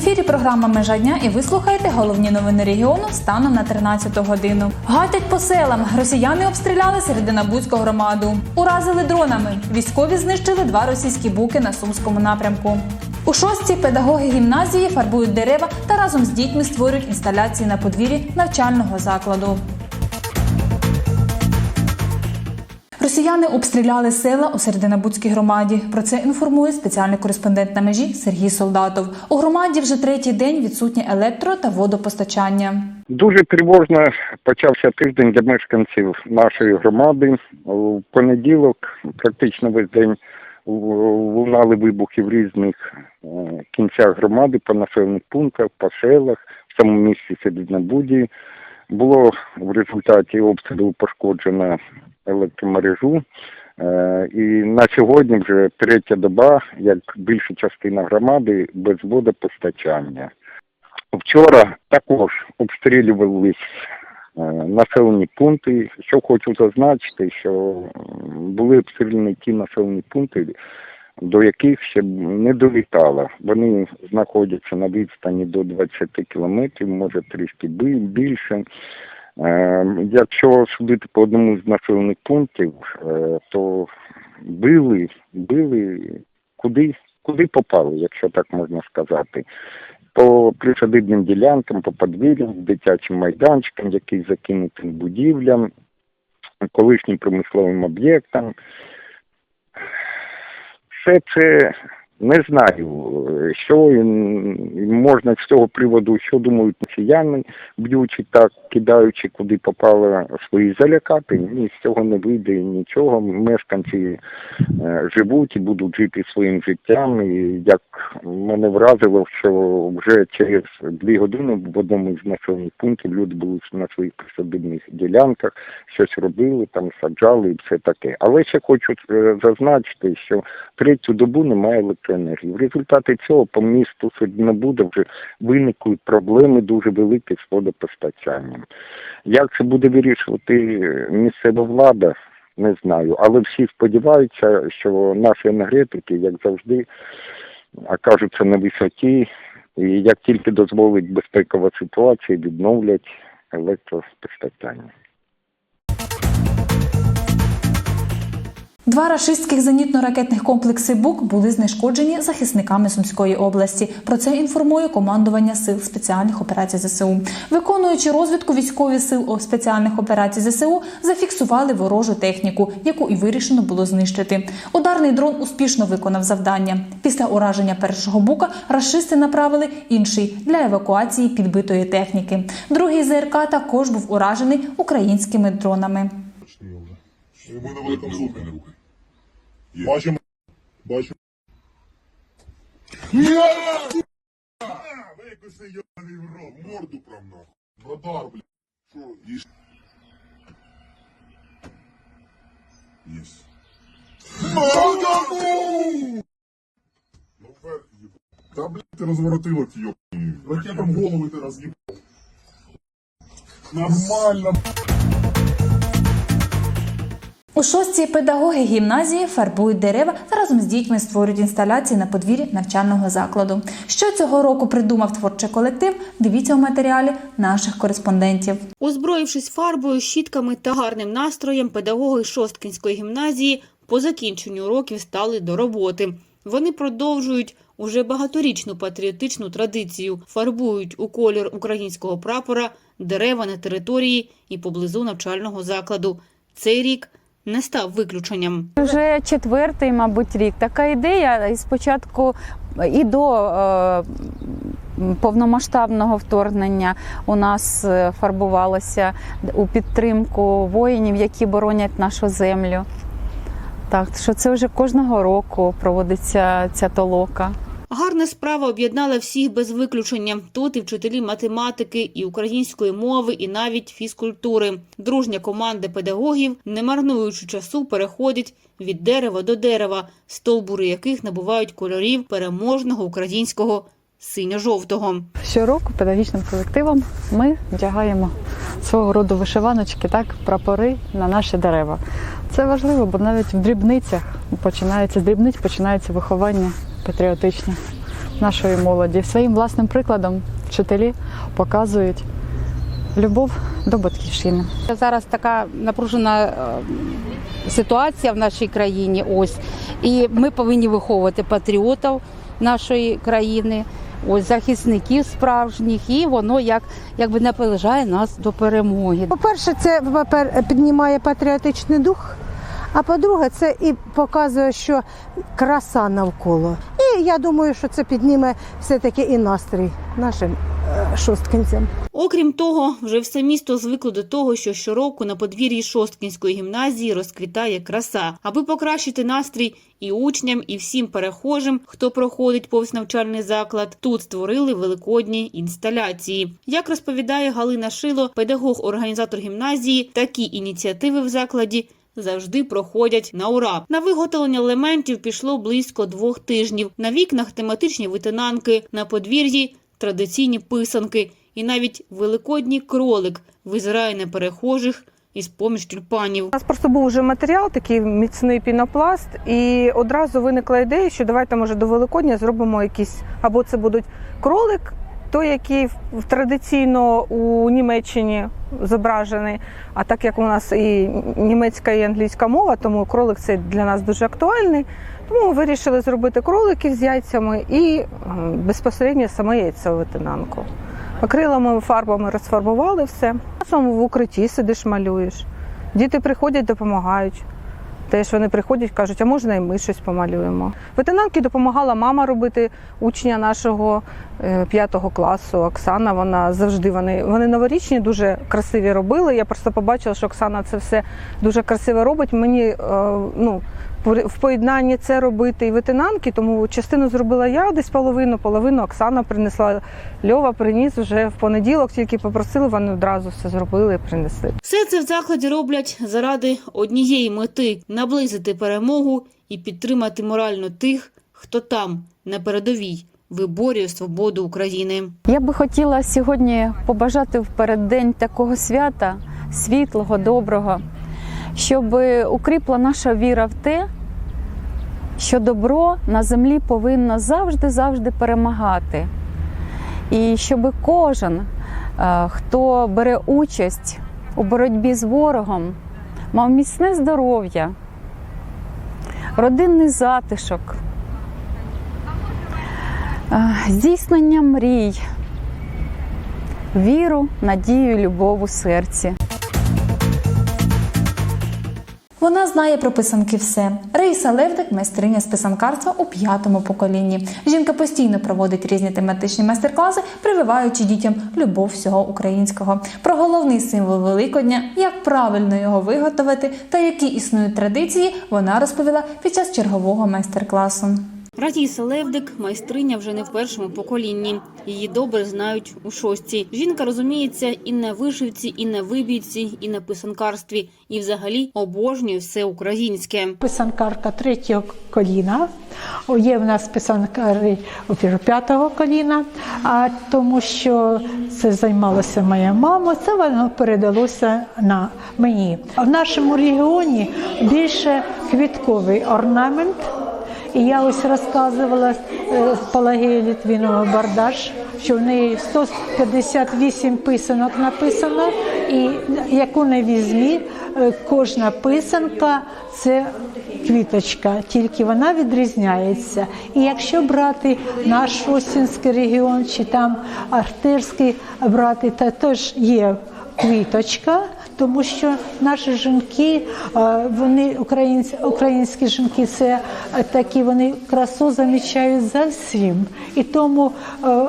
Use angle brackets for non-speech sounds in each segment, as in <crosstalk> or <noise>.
ефірі програма Межа дня і ви слухаєте головні новини регіону станом на 13 годину. Гатять по селам. Росіяни обстріляли Серединабудську громаду. Уразили дронами. Військові знищили два російські буки на сумському напрямку. У шостій педагоги гімназії фарбують дерева та разом з дітьми створюють інсталяції на подвір'ї навчального закладу. Росіяни обстріляли села у Серединабудській громаді. Про це інформує спеціальний кореспондент на межі Сергій Солдатов. У громаді вже третій день відсутнє електро та водопостачання. Дуже тривожно почався тиждень для мешканців нашої громади. У понеділок практично весь день лунали вибухи в різних е, кінцях громади по населених пунктах, по селах, в самому місті Середнобуді. Було в результаті обстрілу пошкоджено електромережу. Е, І на сьогодні вже третя доба, як більша частина громади, без водопостачання. Вчора також обстрілювались е, населені пункти. Що хочу зазначити, що були обстріляні ті населені пункти, до яких ще не долітало. Вони знаходяться на відстані до 20 кілометрів, може трішки більше. Е, Якщо судити по одному з населених пунктів, е, то били, били куди, куди попали, якщо так можна сказати по присадибним ділянкам, по подвір'ям, дитячим майданчикам, які закинутим будівлям, колишнім промисловим об'єктам. Все це не знаю, що можна з цього приводу, що думають росіяни, б'ючи так, кидаючи куди попало свої залякати. Ні, з цього не вийде нічого. Мешканці е, живуть і будуть жити своїм життям. І як мене вразило, що вже через дві години в одному з населених пунктів люди були на своїх присадибних ділянках, щось робили, там саджали і все таке. Але ще хочу е, зазначити, що третю добу немає електроенергії. В результаті цього по місту Середнобуда вже виникли проблеми дуже великі з водопостачанням. Як це буде вирішувати місцева влада, не знаю. Але всі сподіваються, що наші енергетики, як завжди, окажуться на висоті, і як тільки дозволить безпекова ситуація, відновлять електропостачання. Два рашистських зенітно-ракетних комплекси БУК були знешкоджені захисниками Сумської області. Про це інформує командування сил спеціальних операцій ЗСУ. Виконуючи розвідку військові сил спеціальних операцій ЗСУ, зафіксували ворожу техніку, яку і вирішено було знищити. Ударний дрон успішно виконав завдання. Після ураження першого бука рашисти направили інший для евакуації підбитої техніки. Другий ЗРК також був уражений українськими дронами. Ми на великому. Бачимо. Бачимо. Викуси йобаний в рот. Морду прям нахуй. Радар, блядь. Що, їж? Єс. Ну, вверх, їб. Та, блядь, ти розворотила ті йобані. Ракетом голови ти роз'їбав. Нормально, У шостій педагоги гімназії фарбують дерева та разом з дітьми створюють інсталяції на подвір'ї навчального закладу. Що цього року придумав творчий колектив? Дивіться у матеріалі наших кореспондентів. Озброївшись фарбою, щітками та гарним настроєм, педагоги Шосткінської гімназії по закінченню уроків стали до роботи. Вони продовжують уже багаторічну патріотичну традицію, фарбують у колір українського прапора дерева на території і поблизу навчального закладу. Цей рік не став виключенням. Вже четвертий, мабуть, рік. Така ідея і спочатку і до е, повномасштабного вторгнення у нас е, фарбувалося у підтримку воїнів, які боронять нашу землю. Так, що це вже кожного року проводиться ця толока. Гарна справа об'єднала всіх без виключення. Тут і вчителі математики, і української мови, і навіть фізкультури. Дружня команда педагогів, не марнуючи часу, переходять від дерева до дерева, стовбури яких набувають кольорів переможного українського синьо-жовтого. Щороку педагогічним колективом ми вдягаємо свого роду вишиваночки, так, прапори на наші дерева. Це важливо, бо навіть в дрібницях починається дрібниць починається виховання патріотичне. нашої молоді. Своїм власним прикладом вчителі показують любов до батьківщини. Зараз така напружена е, ситуація в нашій країні. Ось і ми повинні виховувати патріотів нашої країни, ось захисників справжніх, і воно як якби наближає нас до перемоги. По-перше, це по-пер- піднімає патріотичний дух. А по-друге, це і показує, що краса навколо. І я думаю, що це підніме все-таки і настрій нашим е, шосткинцям. Окрім того, вже все місто звикло до того, що щороку на подвір'ї Шосткінської гімназії розквітає краса, аби покращити настрій і учням, і всім перехожим, хто проходить повз навчальний заклад. Тут створили великодні інсталяції. Як розповідає Галина Шило, педагог-організатор гімназії, такі ініціативи в закладі. Завжди проходять на ура. На виготовлення елементів пішло близько двох тижнів. На вікнах тематичні витинанки, на подвір'ї традиційні писанки і навіть великодній кролик визирає на перехожих із поміж тюльпанів. У нас просто був вже матеріал, такий міцний пінопласт, і одразу виникла ідея, що давайте, може, до Великодня зробимо якісь, або це будуть кролик, той, який традиційно у Німеччині зображений. А так як у нас і німецька і англійська мова, тому кролик це для нас дуже актуальний. Тому ми вирішили зробити кроликів з яйцями і безпосередньо саме яйця витинанку. Акриловими фарбами розфарбували все. Часом в укритті сидиш, малюєш. Діти приходять, допомагають. Теж вони приходять, кажуть, а можна і ми щось помалюємо. Ветенанки допомагала мама робити учня нашого е, п'ятого класу. Оксана. Вона завжди вони, вони новорічні, дуже красиві робили. Я просто побачила, що Оксана це все дуже красиво робить. Мені е, ну, в- поєднанні це робити і ветенанки, тому частину зробила я, десь половину, половину Оксана принесла. Льова приніс вже в понеділок, тільки попросили, вони одразу все зробили і принесли. Все це в закладі роблять заради однієї мети наблизити перемогу і підтримати морально тих, хто там, на передовій, виборює свободу України. Я би хотіла сьогодні побажати в переддень такого свята, світлого, доброго, щоб укріпла наша віра в те, що добро на землі повинно завжди-завжди перемагати. І щоб кожен, е, хто бере участь у боротьбі з ворогом, мав міцне здоров'я, родинний затишок, е, здійснення мрій, віру, надію, любов у серці. Вона знає про писанки все. Раїса Левдик майстриня з писанкарства у п'ятому поколінні. Жінка постійно проводить різні тематичні майстер-класи, прививаючи дітям любов всього українського. Про головний символ Великодня, як правильно його виготовити та які існують традиції, вона розповіла під час чергового майстер-класу. Радіса Левдик майстриня вже не в першому поколінні. Її добре знають у шостій. Жінка розуміється і на вишивці, і на вибійці, і на писанкарстві, і взагалі обожнює все українське. Писанкарка третього коліна. Є в нас писанкари п'ятого коліна, а тому що це займалася моя мама, це воно передалося на мені. В нашому регіоні більше квітковий орнамент. І я ось розказувала е, Пелагеї Літвінова Бардаш, що в неї 158 писанок написано, і яку не візьмі, е, кожна писанка це квіточка, тільки вона відрізняється. І якщо брати наш Шостінський регіон чи там Ахтирський брати, то теж є квіточка, тому що наші жінки, е, вони українські, українські жінки, це е, такі вони красу замічають за всім. І тому, е,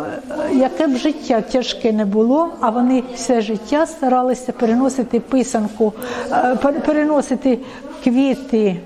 яке б життя тяжке не було, а вони все життя старалися переносити писанку, пер- переносити квіти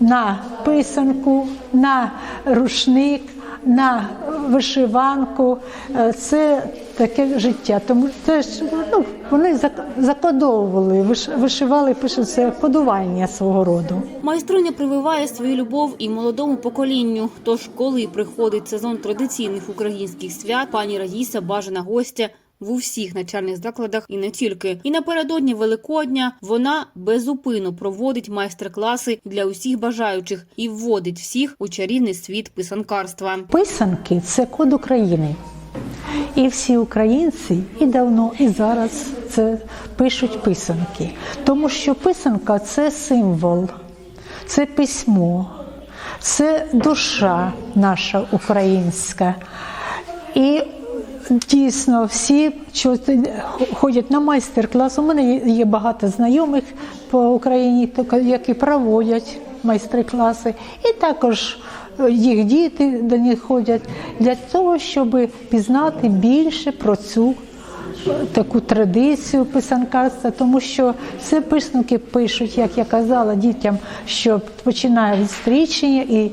на писанку, на рушник, на вишиванку. Е, Це таке життя. Тому теж ну, вони зак- закодовували, виш- вишивали, пише це кодування свого роду. Майстриня прививає свою любов і молодому поколінню. Тож, коли приходить сезон традиційних українських свят, пані Раїса бажана гостя в усіх навчальних закладах і не тільки. І напередодні Великодня вона безупину проводить майстер-класи для усіх бажаючих і вводить всіх у чарівний світ писанкарства. Писанки це код України. І всі українці і давно, і зараз це пишуть писанки. Тому що писанка це символ, це письмо, це душа наша українська. І дійсно всі що ходять на майстер-клас. У мене є- багато знайомих по Україні, які проводять майстер-класи, і також е, їх діти до них ходять для того, щоб пізнати більше про цю таку традицію писанкарства, тому що все писанки пишуть, як я казала, дітям, що починає від стрічення і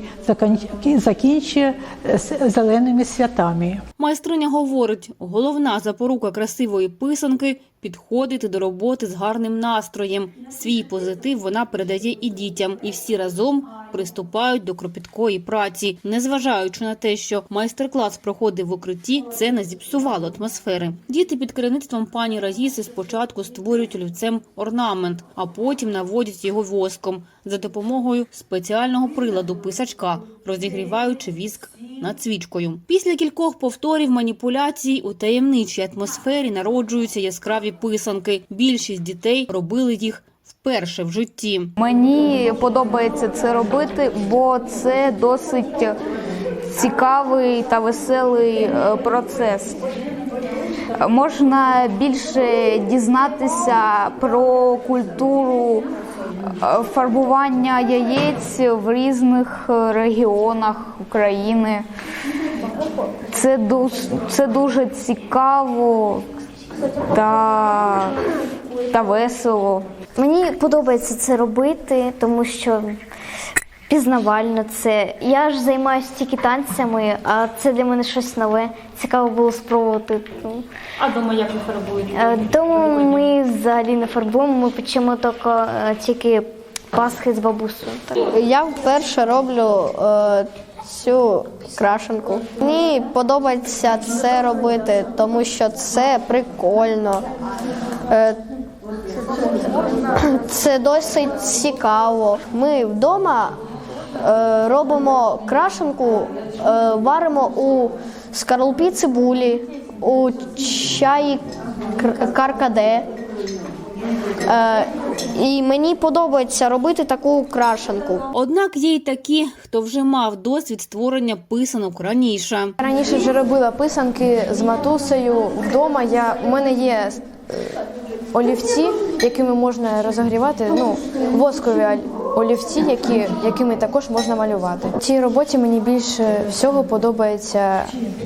закінчує е, зеленими святами. Майстриня говорить, головна запорука красивої писанки – підходити до роботи з гарним настроєм. Свій позитив вона передає і дітям, і всі разом приступають до кропіткої праці. Незважаючи на те, що майстер-клас проходив в укритті, це не зіпсувало атмосфери. Діти під керівництвом пані Раїси спочатку створюють олівцем орнамент, а потім наводять його воском за допомогою спеціального приладу писачка, розігріваючи віск над свічкою. Після кількох повторів маніпуляцій у таємничій атмосфері народжуються яскраві писанки. Більшість дітей робили їх вперше в житті. Мені подобається це робити, бо це досить цікавий та веселий е, процес. Можна більше дізнатися про культуру е, фарбування яєць в різних е, регіонах України. Це дуже, це дуже цікаво та, та весело. Мені подобається це робити, тому що пізнавально це. Я ж займаюся тільки танцями, а це для мене щось нове. Цікаво було спробувати. А дома як ви фарбуєте? е, Тому ми взагалі не фарбуємо, ми печемо тільки, е, тільки пасхи з бабусею. Я вперше роблю е, цю крашенку. Мені подобається це робити, тому що це прикольно. Е, <clears throat> це досить цікаво. Ми вдома е, робимо крашенку, е, варимо у скорлупі цибулі, у чаї каркаде. І мені подобається робити таку крашенку. Однак є й такі, хто вже мав досвід створення писанок раніше. Раніше вже робила писанки з матусею вдома. Я у мене є е, олівці, якими можна розогрівати. Ну воскові олівці, які, якими також можна малювати. В цій роботі мені більше всього подобається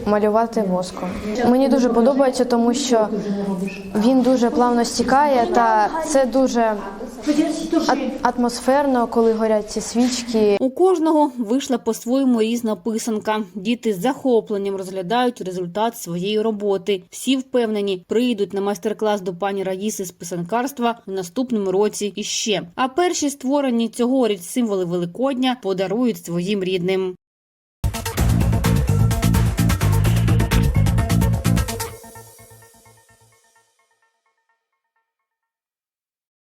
малювати воском. Мені дуже подобається, тому що він дуже плавно стікає, та це дуже атмосферно, коли горять ці свічки. У кожного вийшла по-своєму різна писанка. Діти з захопленням розглядають результат своєї роботи. Всі впевнені, прийдуть на майстер-клас до пані Раїси з писанкарства в наступному році іще. А перші створені цьогоріч символи Великодня подарують своїм рідним.